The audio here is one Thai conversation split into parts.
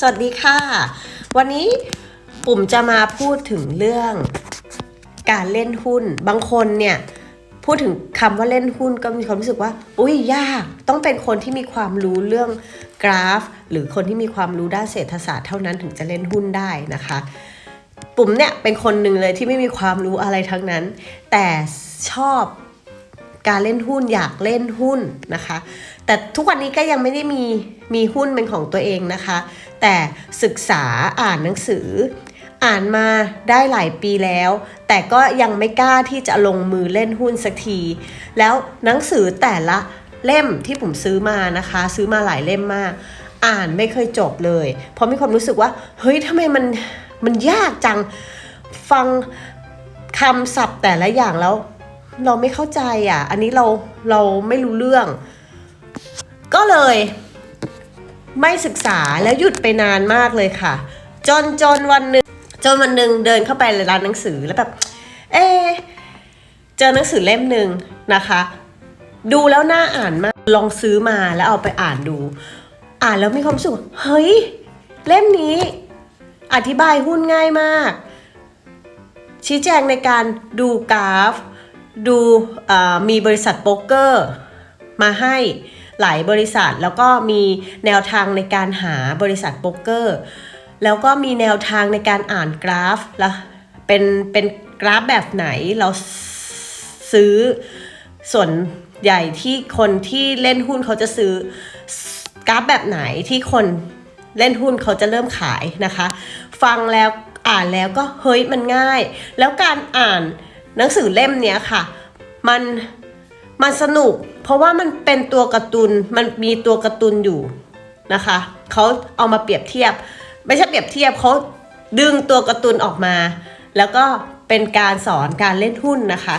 สวัสดีค่ะ วันนี้ปุ่มจะมาพูดถึงเรื่องการเล่นหุ้น บางคนเนี่ยพูดถึงคำว่าเล่นหุ้นก็มีความรู้สึกว่า อุ้ยยาก ต้องเป็นคนที่มีความรู้เรื่องกราฟ หรือคนที่มีความรู้ด้านเศรษฐศาสตร์เท่านั้นถึงจะเล่นหุ้นได้นะคะ ปุ่มเนี่ยเป็นคนหนึ่งเลยที่ไม่มีความรู้อะไรทั้งนั้น แต่ชอบ การเล่นหุ้นอยากเล่นหุ้นนะคะ แต่ทุกวันนี้ก็ยังไม่ได้มีมีหุ้นเป็นของตัวเองนะคะ แต่ศึกษาอ่านหนังสือ อ่านมาได้หลายปีแล้ว แต่ก็ยังไม่กล้าที่จะลงมือเล่นหุ้นสักที แล้วหนังสือแต่ละเล่มที่ผมซื้อมานะคะ ซื้อมาหลายเล่มมาก อ่านไม่เคยจบเลย เพราะมีความรู้สึกว่า เฮ้ยทำไมมันมันยากจังฟังคำศัพท์แต่ละอย่างแล้ว เราไม่เข้าใจอะ อันนี้เราเราไม่รู้เรื่อง ก็เลย ไม่ศึกษาแล้วหยุดไปนานมากเลยค่ะ จนจนวันหนึ่งจนวันหนึ่งเดินเข้าไปในร้านหนังสือแล้วแบบ เอเจอหนังสือเล่มหนึ่งนะคะ ดูแล้วน่าอ่านมาก ลองซื้อมาแล้วเอาไปอ่านดู อ่านแล้วมีความสึกว่าเฮ้ย เล่มนี้อธิบายหุ้นง่ายมาก ชี้แจงในการดูกราฟ ดูมีบริษัทโป๊กเกอร์มาให้หลายบริษัทแล้วก็มีแนวทางในการหาบริษัทโป๊กเกอร์ แล้วก็มีแนวทางในการอ่านกราฟแล้วเป็นเป็นกราฟแบบไหนเราซื้อส่วนใหญ่ที่คนที่เล่นหุ้นเขาจะซื้อกราฟแบบไหนที่คนเล่นหุ้นเขาจะเริ่มขายนะคะ ฟังแล้วอ่านแล้วก็เฮ้ยมันง่าย แล้วการอ่าน หนังสือเล่มเนี้ยค่ะ มันมันสนุก เพราะว่ามันเป็นตัวการ์ตูนมันมีตัวการ์ตูนอยู่นะคะเขาเอามาเปรียบเทียบ ไม่ใช่เปรียบเทียบเขาดึงตัวการ์ตูนออกมา แล้วก็เป็นการสอนการเล่นหุ้นนะคะ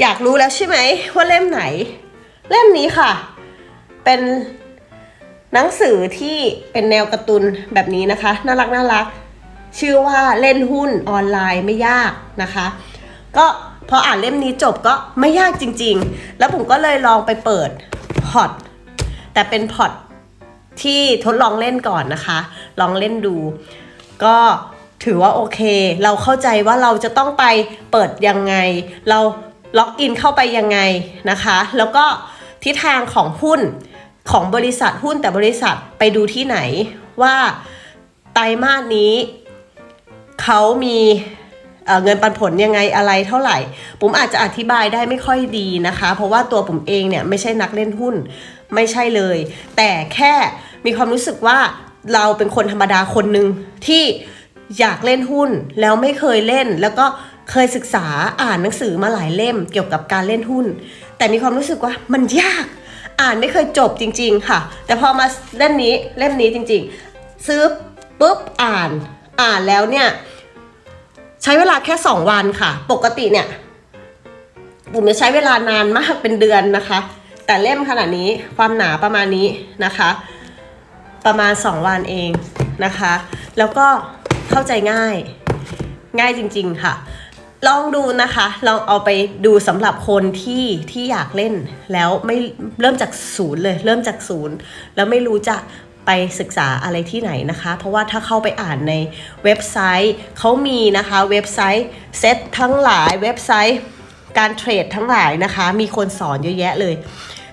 อยากรู้แล้วใช่ไหมว่าเล่มไหน เล่มนี้ค่ะ เป็นหนังสือที่เป็นแนวการ์ตูนแบบนี้นะคะ น่ารักน่ารัก ชื่อว่าเล่นหุ้นออนไลน์ไม่ยากนะคะ ก็ พออ่านเล่มนี้จบก็ไม่ยากจริง ๆ แล้วผมก็เลยลองไปเปิดพอร์ตแต่เป็นพอร์ตที่ทดลองเล่นก่อนนะคะ ลองเล่นดู ก็ถือว่าโอเค เราเข้าใจว่าเราจะต้องไปเปิดยังไง เราล็อกอินเข้าไปยังไงนะคะ แล้วก็ทิศทางของหุ้นของบริษัทหุ้นแต่บริษัทไปดูที่ไหนว่าไตรมาสนี้เขามี เเงินปันผลยังไงอะไรเท่าไหร่ ผมอาจจะอธิบายได้ไม่ค่อยดีนะคะ เพราะว่าตัวผมเองเนี่ยไม่ใช่นักเล่นหุ้นไม่ใช่เลย แต่แค่มีความรู้สึกว่าเราเป็นคนธรรมดาคนหนึ่งที่อยากเล่นหุ้นแล้วไม่เคยเล่น แล้วก็เคยศึกษาอ่านหนังสือมาหลายเล่มเกี่ยวกับการเล่นหุ้น แต่มีความรู้สึกว่ามันยาก อ่านไม่เคยจบจริง ๆ ค่ะ แต่พอมาเล่มนี้เล่มนี้จริง ๆ ซื้อปุ๊บอ่านอ่านแล้วเนี่ย ใช้เวลาแค่ 2 วันค่ะ ปกติเนี่ยผมจะใช้เวลานานมากเป็นเดือนนะคะ แต่เล่มขนาดนี้ความหนาประมาณนี้นะคะ ประมาณ 2 วันเองนะคะ แล้วก็เข้าใจง่ายง่ายจริง ๆค่ะ ลองดูนะคะลองเอาไปดูสำหรับคนที่ที่อยากเล่นแล้วไม่เริ่มจากศูนย์เลย เริ่มจากศูนย์แล้วไม่รู้จะ ไปศึกษาอะไรที่ไหนนะคะ เพราะว่าถ้าเข้าไปอ่านในเว็บไซต์เขามีนะคะเว็บไซต์เซ็ตทั้งหลายเว็บไซต์การเทรดทั้งหลายนะคะ มีคนสอนเยอะแยะเลย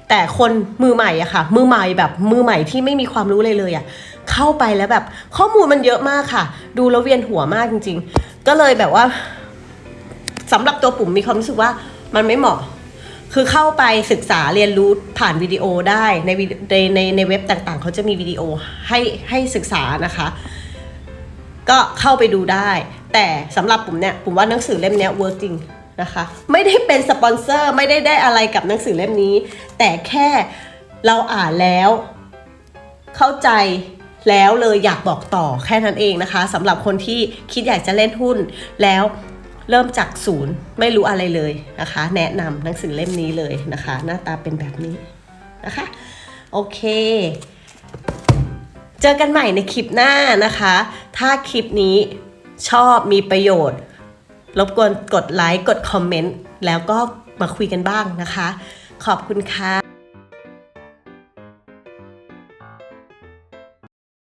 แต่คนมือใหม่อะค่ะ มือใหม่แบบมือใหม่ที่ไม่มีความรู้เลยเลยอะเข้าไปแล้วแบบข้อมูลมันเยอะมากค่ะ ดูแล้วเวียนหัวมากจริง ๆ ก็เลยแบบว่าสำหรับตัวปุ่มมีความรู้สึกว่ามันไม่เหมาะ คือเข้าไปศึกษาเรียนรู้ผ่านวิดีโอได้ในในในในเว็บต่างๆ เขาจะมีวิดีโอให้ให้ศึกษานะคะ ก็เข้าไปดูได้ แต่สำหรับผมเนี่ยผมว่าหนังสือเล่มเนี้ยเวิร์กจริงนะคะ ไม่ได้เป็นสปอนเซอร์ไม่ได้ได้อะไรกับหนังสือเล่มนี้ แต่แค่เราอ่านแล้ว เข้าใจแล้วเลยอยากบอกต่อแค่นั้นเองนะคะสำหรับคนที่คิดอยากจะเล่นหุ้นแล้ว เริ่มจากศูนย์ไม่รู้อะไรเลยนะคะ แนะนำหนังสือเล่มนี้เลยนะคะ หน้าตาเป็นแบบนี้นะคะ โอเค เจอกันใหม่ในคลิปหน้านะคะ ถ้าคลิปนี้ชอบมีประโยชน์ รบกวนกดไลค์ กดคอมเมนต์ แล้วก็มาคุยกันบ้างนะคะ ขอบคุณค่ะ